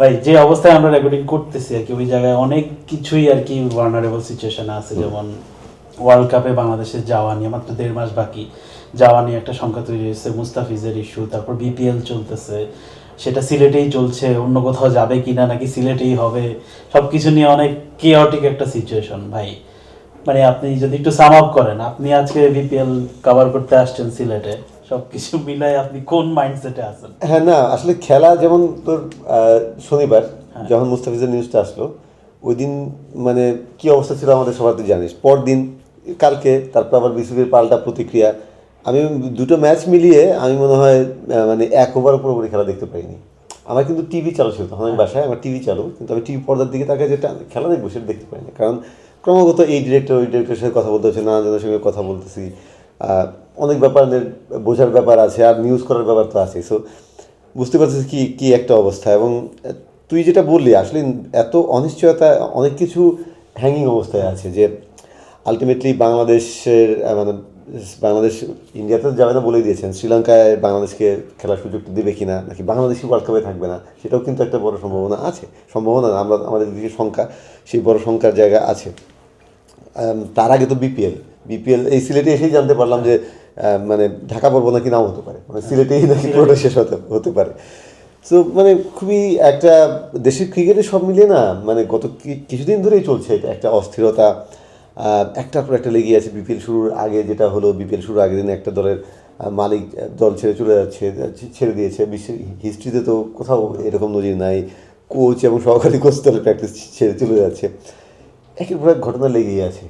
ভাই যে অবস্থায় আমরা রেকর্ডিং করতেছি আর কি ওই জায়গায় অনেক কিছুই আর কি ভার্নারেবল সিচুয়েশনে আছে। যেমন ওয়ার্ল্ড কাপে বাংলাদেশে যাওয়া নিয়ে মাত্র দেড় মাস বাকি। যাওয়া নিয়ে একটা সংখ্যা তৈরি হয়েছে মুস্তাফিজের ইস্যু তারপর বিপিএল চলতেছে। সেটা সিলেটেই চলছে অন্য কোথাও যাবে কিনা নাকি সিলেটেই হবে। সব কিছু নিয়ে অনেক কেয়াটিক একটা সিচুয়েশন ভাই। মানে আপনি যদি একটু সাম আপ করেন আপনি আজকে বিপিএল কভার করতে আসছেন সিলেটে। সবকিছু মিলাই আপনি কোন মাইন্ডসেটে আছেন? হ্যাঁ না আসলে খেলা যেমন তোর শনিবার হ্যাঁ। যখন মুস্তাফিজের নিউজটা আসলো ওই দিন মানে কি অবস্থা ছিল আমাদের সবার তুই জানিস। পরদিন কালকে তারপর আবার বিসিবির পাল্টা প্রতিক্রিয়া। আমি দুটো ম্যাচ মিলিয়ে আমি মনে হয় মানে এক ওভার পুরোপুরি খেলা দেখতে পাইনি। আমার কিন্তু টিভি চালু ছিল তখন আমি বাসায় আমার টিভি চালু কিন্তু আমি টিভি পর্দার দিকে তাকে যেটা খেলা দেখব সেটা দেখতে পাইনি। কারণ ক্রমাগত এই ডিরেক্টর ওই ডিরেক্টরের সাথে কথা বলতে হচ্ছে নানাজনের সঙ্গে কথা বলতেছি। অনেক ব্যাপারের বোঝার ব্যাপার আছে আর নিউজ করার ব্যাপার তো আছে সো বুঝতে পারছিস কি কি একটা অবস্থা এবং তুই যেটা বললি আসলে এত অনিশ্চয়তা অনেক কিছু হ্যাঙ্গিং অবস্থায় আছে যে আলটিমেটলি বাংলাদেশের মানে বাংলাদেশ ইন্ডিয়াতে যাবে না বলে দিয়েছেন। শ্রীলঙ্কায় বাংলাদেশকে খেলার সুযোগটা দেবে কিনা নাকি বাংলাদেশই ওয়ার্ল্ড কাপে থাকবে না সেটাও কিন্তু একটা বড় সম্ভাবনা আছে। সম্ভাবনা না, আমরা আমাদের দিকে সংখ্যা সেই বড় সংখ্যার জায়গা আছে। তার আগে তো বিপিএল বিপিএল এই সিলেটে এসেই জানতে পারলাম যে মানে ঢাকা পর্ব নাকি নাও হতে পারে। মানে সিলেটেই নাকি পুরোটা শেষ হতে হতে পারে। সো মানে খুবই একটা দেশের ক্রিকেটে সব মিলিয়ে না মানে গত কিছুদিন ধরেই চলছে একটা অস্থিরতা। একটার পর একটা লেগে আছে বিপিএল শুরুর আগে যেটা হলো বিপিএল শুরুর আগের দিন একটা দলের মালিক দল ছেড়ে চলে যাচ্ছে ছেড়ে দিয়েছে। বিশ্বের হিস্ট্রিতে তো কোথাও এরকম নজির নাই। কোচ এবং সহকারী কোচ দলের প্র্যাকটিস ছেড়ে চলে যাচ্ছে। একের পর এক ঘটনা লেগেই আছে।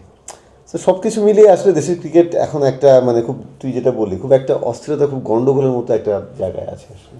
তো সব কিছু মিলিয়ে আসলে দেশের ক্রিকেট এখন একটা মানে খুব, তুই যেটা বললি, খুব একটা অস্থিরতা, খুব গণ্ডগোলের মতো একটা জায়গায় আছে আসলে।